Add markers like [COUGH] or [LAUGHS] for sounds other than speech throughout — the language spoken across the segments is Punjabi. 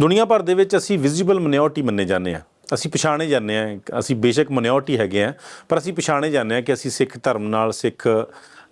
ਦੁਨੀਆ ਭਰ ਦੇ ਵਿੱਚ ਅਸੀਂ ਵਿਜ਼ੀਬਲ ਮਿਨੋਰਟੀ ਮੰਨੇ ਜਾਂਦੇ ਆ ਅਸੀਂ ਪਛਾਣੇ ਜਾਂਦੇ ਆ ਅਸੀਂ ਬੇਸ਼ੱਕ ਮਿਨੋਰਟੀ ਹੈਗੇ ਆ ਪਰ ਅਸੀਂ ਪਛਾਣੇ ਜਾਂਦੇ ਆ ਕਿ ਅਸੀਂ ਸਿੱਖ ਧਰਮ ਨਾਲ, ਸਿੱਖ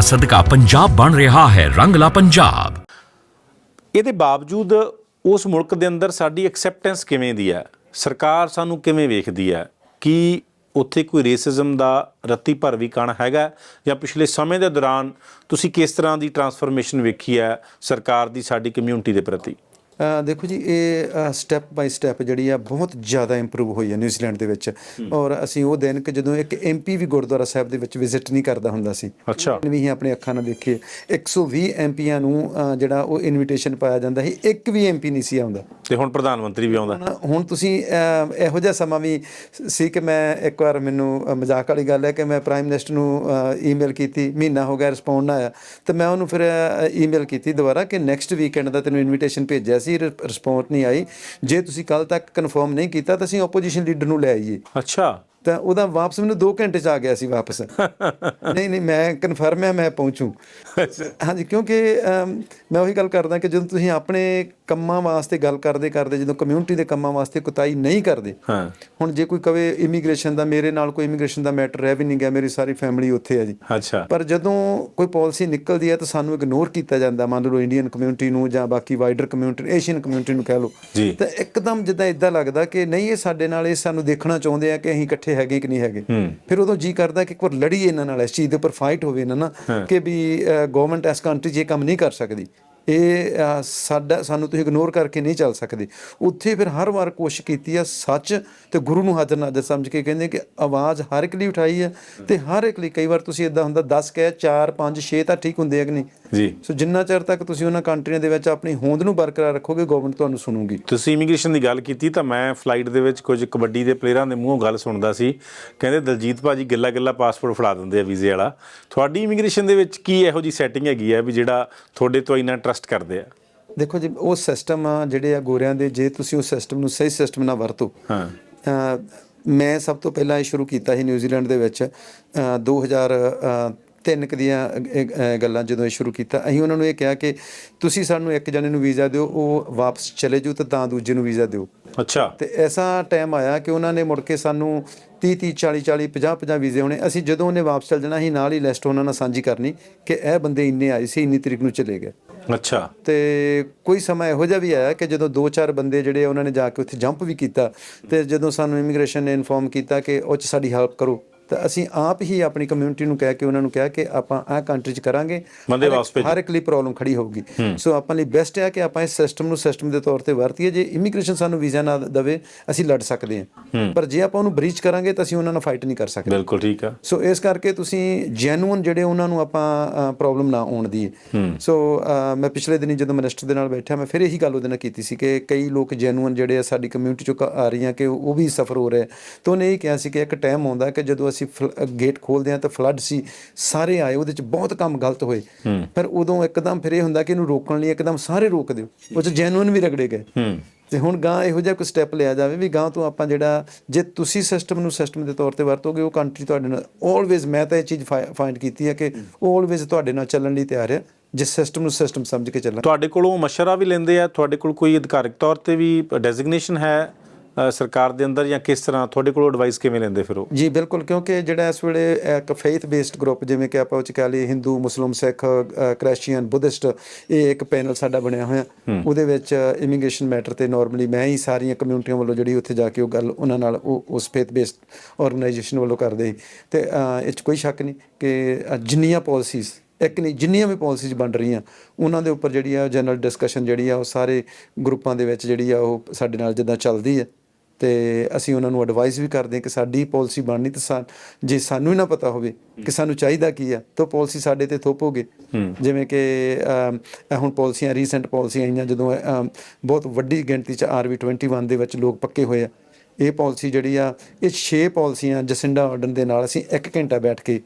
ਸਦਕਾ ਪੰਜਾਬ ਬਣ ਰਿਹਾ ਹੈ, ਰੰਗਲਾ ਪੰਜਾਬ। ਇਹਦੇ ਬਾਵਜੂਦ ਉਸ ਮੁਲਕ ਦੇ ਅੰਦਰ ਸਾਡੀ ਐਕਸੈਪਟੈਂਸ ਕਿਵੇਂ ਦੀ ਹੈ? ਸਰਕਾਰ ਸਾਨੂੰ ਕਿਵੇਂ ਵੇਖਦੀ ਹੈ ਕਿ ਉੱਥੇ ਕੋਈ ਰੇਸਿਜ਼ਮ ਦਾ ਰੱਤੀ ਭਰ ਵੀ ਕਣ ਹੈਗਾ ਜਾਂ ਪਿਛਲੇ ਸਮੇਂ ਦੇ ਦੌਰਾਨ ਤੁਸੀਂ ਕਿਸ ਤਰ੍ਹਾਂ ਦੀ ਟਰਾਂਸਫਰਮੇਸ਼ਨ ਵੇਖੀ ਹੈ ਸਰਕਾਰ ਦੀ, ਸਾਡੀ ਕਮਿਊਨਿਟੀ ਦੇ ਪ੍ਰਤੀ? ਦੇਖੋ ਜੀ ਇਹ ਸਟੈਪ ਬਾਈ ਸਟੈਪ ਜਿਹੜੀ ਆ ਬਹੁਤ ਜ਼ਿਆਦਾ ਇੰਪਰੂਵ ਹੋਈ ਹੈ ਨਿਊਜ਼ੀਲੈਂਡ ਦੇ ਵਿੱਚ। ਔਰ ਅਸੀਂ ਉਹ ਦਿਨ ਕਿ ਜਦੋਂ ਇੱਕ ਐਮਪੀ ਵੀ ਗੁਰਦੁਆਰਾ ਸਾਹਿਬ ਦੇ ਵਿੱਚ ਵਿਜ਼ਿਟ ਨਹੀਂ ਕਰਦਾ ਹੁੰਦਾ ਸੀ। ਅੱਛਾ। ਵੀ ਆਪਣੇ ਅੱਖਾਂ ਨਾਲ ਦੇਖੀਏ 120 ਐਮਪੀਆਂ ਨੂੰ ਜਿਹੜਾ ਉਹ ਇਨਵੀਟੇਸ਼ਨ ਪਾਇਆ ਜਾਂਦਾ ਸੀ ਇੱਕ ਵੀ ਐਮਪੀ ਨਹੀਂ ਸੀ ਆਉਂਦਾ। ਤੇ ਹੁਣ ਪ੍ਰਧਾਨ ਮੰਤਰੀ ਵੀ ਆਉਂਦਾ। ਹੁਣ- ਤੁਸੀਂ ਇਹੋ ਜਿਹਾ ਸਮਾਂ ਵੀ ਸੀ ਕਿ ਮੈਂ ਇੱਕ ਵਾਰ ਮੈਨੂੰ ਮਜ਼ਾਕ ਵਾਲੀ ਗੱਲ ਹੈ ਕਿ ਮੈਂ ਪ੍ਰਾਈਮ ਮਿਨਿਸਟਰ ਨੂੰ ਈਮੇਲ ਕੀਤੀ ਮਹੀਨਾ ਹੋ ਗਿਆ ਰਿਸਪੌਂਡ ਨਾ ਆਇਆ। ਤੇ ਮੈਂ ਉਹਨੂੰ ਫਿਰ ਈਮੇਲ ਕੀਤੀ ਦੁਬਾਰਾ ਕਿ ਨੈਕਸਟ ਵੀਕਐਂਡ ਦਾ ਤੈਨੂੰ ਇਨਵੀਟੇਸ਼ਨ ਭੇਜਿਆ ਸੀ। ਰਿਸਪੌਂਡ ਨਹੀਂ ਆਈ। ਜੇ ਤੁਸੀਂ ਕੱਲ ਤੱਕ ਕਨਫਰਮ ਨਹੀਂ ਕੀਤਾ ਤਾਂ ਅਸੀਂ ਆਪੋਜੀਸ਼ਨ ਲੀਡਰ ਨੂੰ ਲੈ ਆਈਏ। ਅੱਛਾ। ਤਾਂ ਉਹਦਾ ਵਾਪਸ ਮੈਨੂੰ 2 ਘੰਟੇ ਚ ਆ ਗਿਆ ਸੀ ਵਾਪਸ। [LAUGHS] ਨਹੀਂ ਨਹੀਂ ਮੈਂ ਕਨਫਰਮ ਹੈ ਮੈਂ ਪਹੁੰਚੂ। ਹਾਂਜੀ ਕਿਉਂਕਿ ਮੈਂ ਉਹੀ ਗੱਲ ਕਰਦਾ ਕਿ ਜਦੋਂ ਤੁਸੀਂ ਆਪਣੇ ਕੰਮਾਂ ਵਾਸਤੇ ਗੱਲ ਕਰਦੇ ਕਰਦੇ ਜਦੋਂ ਕਮਿਊਨਿਟੀ ਦੇ ਕੰਮਾਂ ਵਾਸਤੇ ਕੁਤਾਈ ਨਹੀਂ ਕਰਦੇ ਹਾਂ। ਹੁਣ ਜੇ ਕੋਈ ਕਵੇ ਇਮੀਗ੍ਰੇਸ਼ਨ ਦਾ ਮੇਰੇ ਨਾਲ ਕੋਈ ਇਮੀਗ੍ਰੇਸ਼ਨ ਦਾ ਮੈਟਰ ਰਹਿ ਵੀ ਨਹੀਂ ਗਿਆ ਮੇਰੀ ਸਾਰੀ ਫੈਮਿਲੀ ਉੱਥੇ ਹੈ ਜੀ। ਅੱਛਾ। ਪਰ ਜਦੋਂ ਕੋਈ ਪਾਲਿਸੀ ਨਿਕਲਦੀ ਹੈ ਤਾਂ ਸਾਨੂੰ ਇਗਨੋਰ ਕੀਤਾ ਜਾਂਦਾ ਮੰਨ ਲਓ ਇੰਡੀਅਨ ਕਮਿਊਨਿਟੀ ਨੂੰ ਜਾਂ ਬਾਕੀ ਵਾਈਡਰ ਕਮਿਊਨਿਟੀ ਏਸ਼ੀਅਨ ਕਮਿਊਨਿਟੀ ਨੂੰ ਕਹਿ ਲਓ। ਤਾਂ ਇੱਕਦਮ ਜਿੱਦਾਂ ਇਦਾਂ ਲੱਗਦਾ ਕਿ ਨਹੀਂ ਇਹ ਸਾਡੇ ਨਾਲ ਇਹ ਸਾਨੂੰ ਦੇਖਣਾ ਚਾਹੁੰਦੇ ਆ ਕਿ ਅਸੀਂ ਇਕੱਠੇ ਹੈਗੇ ਕਿ ਨਹੀਂ ਹੈਗੇ। ਫਿਰ ਉਦੋਂ ਜੀ ਕਰਦਾ ਕਿ ਇੱਕ ਵਾਰ ਲੜੀਏ ਇਹਨਾਂ ਨਾਲ ਇਸ ਚੀਜ਼ ਦੇ ਉੱਪਰ ਫਾਈਟ ਹੋਵੇ ਇਹਨਾਂ ਨਾਲ ਕਿ ਵੀ ਗਵਰਨਮੈਂਟ ਇਸ ਕੰਟਰੀ 'ਚ ਇਹ ਕੰਮ ਨਹੀਂ ਕਰ ਸਕਦੀ। ਇਹ ਸਾਡਾ, ਸਾਨੂੰ ਤੁਸੀਂ ਇਗਨੋਰ ਕਰਕੇ ਨਹੀਂ ਚੱਲ ਸਕਦੇ। ਉੱਥੇ ਫਿਰ ਹਰ ਵਾਰ ਕੋਸ਼ਿਸ਼ ਕੀਤੀ ਆ ਸੱਚ ਤੇ ਗੁਰੂ ਨੂੰ ਹਾਜ਼ਰ ਨਾਜ਼ਰ ਸਮਝ ਕੇ ਕਹਿੰਦੇ ਕਿ ਆਵਾਜ਼ ਹਰ ਇੱਕ ਲਈ ਉਠਾਈ ਹੈ ਤੇ ਹਰ ਇੱਕ ਲਈ ਕਈ ਵਾਰ ਤੁਸੀਂ ਇਦਾਂ ਹੁੰਦਾ 10 ਕਹਿ 4 5 6 ਤਾਂ ਠੀਕ ਹੁੰਦੇ ਆ ਕਿ ਨਹੀਂ? ਜੀ। ਸੋ ਜਿੰਨਾ ਚਿਰ ਤੱਕ ਤੁਸੀਂ ਉਹਨਾਂ ਕੰਟਰੀਆਂ ਦੇ ਵਿੱਚ ਆਪਣੀ ਹੋਂਦ ਨੂੰ ਬਰਕਰਾਰ ਰੱਖੋਗੇ ਗਵਰਨਮੈਂਟ ਤੁਹਾਨੂੰ ਸੁਣੂਗੀ। ਤੁਸੀਂ ਇਮੀਗ੍ਰੇਸ਼ਨ ਦੀ ਗੱਲ ਕੀਤੀ ਤਾਂ ਮੈਂ ਫਲਾਈਟ ਦੇ ਵਿੱਚ ਕੁਝ ਕਬੱਡੀ ਦੇ ਪਲੇਅਰਾਂ ਦੇ ਮੂੰਹੋਂ ਗੱਲ ਸੁਣਦਾ ਸੀ। ਕਹਿੰਦੇ ਦਲਜੀਤ ਭਾਜੀ ਗਿੱਲਾ ਗਿੱਲਾ ਪਾਸਪੋਰਟ ਫੜਾ ਦਿੰਦੇ ਆ ਵੀਜ਼ੇ ਵਾਲਾ। ਤੁਹਾਡੀ ਇਮੀਗ੍ਰੇਸ਼ਨ ਦੇ ਵਿੱਚ ਕੀ ਇਹੋ ਜੀ ਸੈਟਿੰਗ ਹੈਗੀ ਆ ਵੀ ਜਿਹੜਾ ਤੁਹਾਡੇ ਤੋਂ ਇੰਨਾ ਟਰਸਟ ਕਰਦੇ ਆ? ਦੇਖੋ ਜੀ ਉਹ ਸਿਸਟਮ ਆ ਜਿਹੜੇ ਆ ਗੋਰਿਆਂ ਦੇ ਜੇ ਤੁਸੀਂ ਉਹ ਸਿਸਟਮ ਨੂੰ ਸਹੀ ਸਿਸਟਮ ਨਾਲ ਵਰਤੋ ਹਾਂ। ਮੈਂ ਸਭ ਤੋਂ ਪਹਿਲਾਂ ਇਹ ਸ਼ੁਰੂ ਕੀਤਾ ਸੀ ਨਿਊਜ਼ੀਲੈਂਡ ਦੇ ਵਿੱਚ 2000 ਤਿੰਨ ਕ ਦੀਆਂ ਗੱਲਾਂ ਜਦੋਂ ਇਹ ਸ਼ੁਰੂ ਕੀਤਾ ਅਸੀਂ ਉਹਨਾਂ ਨੂੰ ਇਹ ਕਿਹਾ ਕਿ ਤੁਸੀਂ ਸਾਨੂੰ ਇੱਕ ਜਣੇ ਨੂੰ ਵੀਜ਼ਾ ਦਿਓ ਉਹ ਵਾਪਸ ਚਲੇ ਜਾਊ ਤਾਂ ਤਾਂ ਦੂਜੇ ਨੂੰ ਵੀਜ਼ਾ ਦਿਓ। ਅੱਛਾ। ਤੇ ਐਸਾ ਟਾਈਮ ਆਇਆ ਕਿ ਉਹਨਾਂ ਨੇ ਮੁੜ ਕੇ ਸਾਨੂੰ 30 30 40 40 50 50 ਵੀਜ਼ੇ ਹੋਣੇ। ਅਸੀਂ ਜਦੋਂ ਉਹਨੇ ਵਾਪਸ ਚਲ ਜਾਣਾ ਅਸੀਂ ਨਾਲ ਹੀ ਲਿਸਟ ਉਹਨਾਂ ਨਾਲ ਸਾਂਝੀ ਕਰਨੀ ਕਿ ਇਹ ਬੰਦੇ ਇੰਨੇ ਆਏ ਸੀ ਇੰਨੀ ਤਰੀਕ ਨੂੰ ਚਲੇ ਗਏ। ਅੱਛਾ। ਤੇ ਕੋਈ ਸਮਾਂ ਇਹੋ ਜਿਹਾ ਵੀ ਆਇਆ ਕਿ ਜਦੋਂ ਦੋ ਚਾਰ ਬੰਦੇ ਜਿਹੜੇ ਉਹਨਾਂ ਨੇ ਜਾ ਕੇ ਉੱਥੇ ਜੰਪ ਵੀ ਕੀਤਾ ਤੇ ਜਦੋਂ ਸਾਨੂੰ ਇਮੀਗ੍ਰੇਸ਼ਨ ਨੇ ਇਨਫੋਰਮ ਕੀਤਾ ਕਿ ਉਹ ਚ ਸਾਡੀ ਹੈਲਪ ਕਰੋ। ਤਾਂ ਅਸੀਂ ਆਪ ਹੀ ਆਪਣੀ ਕਮਿਊਨਿਟੀ ਨੂੰ ਕਹਿ ਕੇ ਉਹਨਾਂ ਨੂੰ ਕਿਹਾ ਕਿ ਆਪਾਂ ਆਹ ਕੰਟਰੀ 'ਚ ਕਰਾਂਗੇ। ਬੰਦੇ ਹਰ ਇੱਕ-। ਹਰ ਲਈ ਪ੍ਰੋਬਲਮ ਖੜੀ ਹੋਊਗੀ। ਸੋ ਆਪਾਂ ਲਈ ਬੈਸਟ ਹੈ ਕਿ ਆਪਾਂ ਇਸ ਸਿਸਟਮ ਨੂੰ ਸਿਸਟਮ ਦੇ ਤੌਰ ਤੇ ਵਰਤੀਏ। ਜੇ ਇਮੀਗ੍ਰੇਸ਼ਨ ਸਾਨੂੰ ਵੀਜ਼ਾ ਨਾ ਦਵੇ ਅਸੀਂ ਲੜ ਸਕਦੇ ਹਾਂ। ਪਰ ਜੇ ਆਪਾਂ ਉਹਨੂੰ ਬ੍ਰੀਚ ਕਰਾਂਗੇ ਤਾਂ ਅਸੀਂ ਉਹਨਾਂ ਨਾਲ ਫਾਈਟ ਨਹੀਂ ਕਰ ਸਕਦੇ। ਬਿਲਕੁਲ ਠੀਕ ਆ। ਸੋ ਇਸ ਕਰਕੇ ਤੁਸੀਂ ਜੈਨੂਇਨ ਜਿਹੜੇ ਉਹਨਾਂ ਨੂੰ ਆਪਾਂ ਪ੍ਰੋਬਲਮ ਨਾ ਆਉਣ ਦੀ। ਸੋ ਮੈਂ ਪਿਛਲੇ ਦਿਨੀ ਜਦੋਂ ਮਿਨਿਸਟਰ ਦੇ ਨਾਲ ਬੈਠਿਆ ਮੈਂ ਫਿਰ ਇਹੀ ਗੱਲ ਉਹਦੇ ਨਾਲ ਕੀਤੀ ਸੀ ਕਿ ਕਈ ਲੋਕ ਜੈਨੂਇਨ ਜਿਹੜੇ ਆ ਸਾਡੀ ਕਮਿਊਨਿਟੀ ਚੋਂ ਆ ਰਹੀਆਂ ਕਿ ਉਹ ਵੀ ਸਫਰ ਹੋ ਰਹੇ। ਤਾਂ ਉਹਨੇ ਇਹ ਕਿਹਾ ਸੀ ਕਿ ਇੱਕ ਟਾਈਮ ਆਉਂਦਾ ਕਿ ਜਦੋਂ ਅਸੀਂ ਗੇਟ ਖੋਲਦੇ ਹਾਂ ਤਾਂ ਫਲੱਡ ਸੀ ਸਾਰੇ ਆਏ ਉਹਦੇ ਚ ਬਹੁਤ ਕੰਮ ਗਲਤ ਹੋਏ। ਪਰ ਉਦੋਂ ਇੱਕਦਮ ਫਿਰ ਇਹ ਹੁੰਦਾ ਕਿ ਇਹਨੂੰ ਰੋਕਣ ਲਈ ਇੱਕਦਮ ਸਾਰੇ ਰੋਕ ਦਿਓ। ਉਹ ਚ ਜੈਨੂਇਨ ਵੀ ਰਗੜੇ ਗਏ। ਤੇ ਹੁਣ ਗਾਂ ਇਹੋ ਜਿਹਾ ਕੋਈ ਸਟੈਪ ਲਿਆ ਜਾਵੇ ਵੀ ਗਾਂ ਤੋਂ ਆਪਾਂ ਜਿਹੜਾ ਜੇ ਤੁਸੀਂ ਸਿਸਟਮ ਨੂੰ ਸਿਸਟਮ ਦੇ ਤੌਰ ਤੇ ਵਰਤੋਗੇ ਉਹ ਕੰਟਰੀ ਤੁਹਾਡੇ ਨਾਲ ਆਲਵੇਜ਼ ਮੈਂ ਤਾਂ ਇਹ ਚੀਜ਼ ਫਾਈਂਡ ਕੀਤੀ ਹੈ ਕਿ ਉਹ ਆਲਵੇਜ਼ ਤੁਹਾਡੇ ਨਾਲ ਚੱਲਣ ਲਈ ਤਿਆਰ ਹੈ ਜਿਸ ਸਿਸਟਮ ਨੂੰ ਸਿਸਟਮ ਸਮਝ ਕੇ ਚੱਲਣ। ਤੁਹਾਡੇ ਕੋਲੋਂ ਮਸ਼ਵਰਾ ਵੀ ਲੈਂਦੇ ਆ ਤੁਹਾਡੇ ਕੋਲ ਕੋਈ ਅਧਿਕਾਰਿਕ ਤੌਰ ਤੇ ਵੀ ਡੈਜ਼ਿਗਨੇਸ਼ਨ ਹੈ? ਸਰਕਾਰ ਦੇ ਅੰਦਰ ਜਾਂ ਕਿਸ ਤਰ੍ਹਾਂ? ਤੁਹਾਡੇ ਕੋਲੋਂ ਐਡਵਾਈਸ ਕਿਵੇਂ ਲੈਂਦੇ ਫਿਰ ਉਹ? ਜੀ ਬਿਲਕੁਲ ਕਿਉਂਕਿ ਜਿਹੜਾ ਇਸ ਵੇਲੇ ਇੱਕ ਫੇਥ ਬੇਸਡ ਗਰੁੱਪ ਜਿਵੇਂ ਕਿ ਆਪਾਂ ਉਹ ਚ ਕਹ ਲਈ ਹਿੰਦੂ ਮੁਸਲਮ ਸਿੱਖ ਕ੍ਰਿਸਚੀਅਨ ਬੁੱਧਿਸਟ ਇਹ ਇੱਕ ਪੈਨਲ ਸਾਡਾ ਬਣਿਆ ਹੋਇਆ। ਉਹਦੇ ਵਿੱਚ ਇਮੀਗ੍ਰੇਸ਼ਨ ਮੈਟਰ ਤੇ ਨਾਰਮਲੀ ਮੈਂ ਹੀ ਸਾਰੀਆਂ ਕਮਿਊਨਿਟੀਆਂ ਵੱਲੋਂ ਜਿਹੜੀ ਉੱਥੇ ਜਾ ਕੇ ਉਹ ਗੱਲ ਉਹਨਾਂ ਨਾਲ ਉਹ ਉਸ ਫੇਥ ਬੇਸਡ ਆਰਗੇਨਾਈਜੇਸ਼ਨ ਵੱਲੋਂ ਕਰਦੇ ਸੀ। ਤੇ ਇਹ ਚ ਕੋਈ ਸ਼ੱਕ ਨਹੀਂ ਕਿ ਜਿੰਨੀਆਂ ਪਾਲਿਸੀਜ਼ ਇੱਕ ਨਹੀਂ ਜਿੰਨੀਆਂ ਵੀ ਪਾਲਿਸੀਜ਼ ਬਣ ਰਹੀਆਂ ਉਹਨਾਂ ਦੇ ਉੱਪਰ ਜਿਹੜੀ ਆ ਜਨਰਲ ਡਿਸਕਸ਼ਨ ਜਿਹੜੀ ਆ ਉਹ ਸਾਰੇ ਗਰੁੱਪਾਂ ਦੇ ਵਿੱਚ ਜਿਹੜੀ ਆ ਉਹ ਸਾਡੇ ਨਾਲ ਜਿੱਦਾਂ ਚੱਲਦੀ ਹੈ ਤੇ ਅਸੀਂ ਉਹਨਾਂ ਨੂੰ ਐਡਵਾਈਸ ਵੀ ਕਰਦੇ ਹਾਂ ਕਿ ਸਾਡੀ ਪਾਲਿਸੀ ਬਣਨੀ ਤੇ ਸਾ- ਜੇ ਸਾਨੂੰ ਹੀ ਨਾ ਪਤਾ ਹੋਵੇ ਕਿ ਸਾਨੂੰ ਚਾਹੀਦਾ ਕੀ ਆ ਤਾਂ ਪਾਲਿਸੀ ਸਾਡੇ ਤੇ ਥੋਪੋਗੇ ਜਿਵੇਂ ਕਿ ਹੁਣ ਪਾਲਿਸੀਆਂ ਰੀਸੈਂਟ ਪਾਲਿਸੀਆਂ ਆਈਆਂ ਜਦੋਂ ਬਹੁਤ ਵੱਡੀ ਗਿਣਤੀ ਚ ਆਰਵੀ 21 ਦੇ ਵਿੱਚ ਲੋਕ ਪੱਕੇ ਹੋਏ ਆ। ਇਹ ਪਾਲਿਸੀ ਜਿਹੜੀ ਆ ਇਹ 6 ਪਾਲਿਸੀਆਂ ਜਸਿੰਡਾ ਆਰਡਨ ਦੇ ਨਾਲ ਅਸੀਂ 1 ਘੰਟਾ ਬੈਠ ਕੇ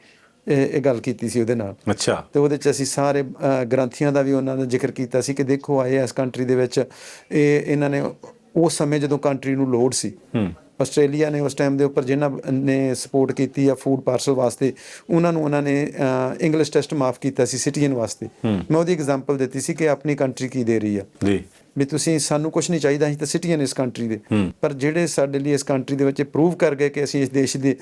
ਇਹ ਗੱਲ ਕੀਤੀ ਸੀ ਉਹਦੇ ਨਾਲ। ਅੱਛਾ। ਤੇ ਉਹਦੇ ਚ ਅਸੀਂ ਸਾਰੇ ਗ੍ਰੰਥੀਆਂ ਦਾ ਵੀ ਉਹਨਾਂ ਦਾ ਜ਼ਿਕਰ ਕੀਤਾ ਸੀ ਕਿ ਦੇਖੋ ਆਏ ਇਸ ਕੰਟਰੀ ਦੇ ਵਿੱਚ ਇਹ ਇਹਨਾਂ ਨੇ ਉਸ ਸਮੇਂ ਜਦੋਂ ਕੰਟਰੀ ਨੂੰ ਲੋੜ ਸੀ। ਆਸਟ੍ਰੇਲੀਆ ਨੇ ਉਸ ਟਾਈਮ ਦੇ ਉੱਪਰ ਜਿਨ੍ਹਾਂ ਨੇ ਸਪੋਰਟ ਕੀਤੀ ਆ ਫੂਡ ਪਾਰਸਲ ਵਾਸਤੇ ਉਹਨਾਂ ਨੂੰ ਉਹਨਾਂ ਨੇ ਇੰਗਲਿਸ਼ ਟੈਸਟ ਮਾਫ ਕੀਤਾ ਸੀ ਸਿਟੀਜ਼ਨ ਵਾਸਤੇ। ਮੈਂ ਉਹਦੀ ਐਗਜ਼ਾਮਪਲ ਦਿੱਤੀ ਸੀ ਕਿ ਆਪਣੀ ਕੰਟਰੀ ਕੀ ਦੇ ਰਹੀ ਆ। ਜੀ। ਵੀ ਤੁਸੀਂ ਸਾਨੂੰ ਕੁਝ ਨਹੀਂ ਚਾਹੀਦਾ ਅਸੀਂ ਤਾਂ ਸਿਟੀਜ਼ਨ ਇਸ ਕੰਟਰੀ ਦੇ। ਪਰ ਜਿਹੜੇ ਸਾਡੇ ਲਈ ਇਸ ਕੰਟਰੀ ਦੇ ਵਿੱਚ ਪ੍ਰੂਵ ਕਰ ਗਏ ਕਿ ਅਸੀਂ ਇਸ ਦੇਸ਼ ਦੇ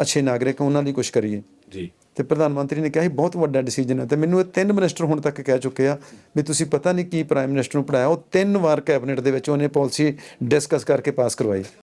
ਅੱਛੇ ਨਾਗਰਿਕ ਹਾਂ ਉਹਨਾਂ ਲਈ ਕੁਝ ਕਰੀਏ। ਜੀ। ਤੇ ਪ੍ਰਧਾਨ ਮੰਤਰੀ ਨੇ ਕਿਹਾ ਇਹ ਬਹੁਤ ਵੱਡਾ ਡਿਸੀਜਨ ਹੈ। ਤੇ ਮੈਨੂੰ ਇਹ ਤਿੰਨ ਮਿਨਿਸਟਰ ਹੁਣ ਤੱਕ ਕਹਿ ਚੁੱਕੇ ਆ ਵੀ ਤੁਸੀਂ ਪਤਾ ਨਹੀਂ ਕੀ ਪ੍ਰਾਈਮ ਮਿਨਿਸਟਰ ਨੂੰ ਪੜਾਇਆ ਉਹ ਤਿੰਨ ਵਾਰ ਕੈਬਨਿਟ ਦੇ ਵਿੱਚ ਉਹਨੇ ਪਾਲਿਸੀ ਡਿਸਕਸ ਕਰਕੇ ਪਾਸ ਕਰਵਾਈ।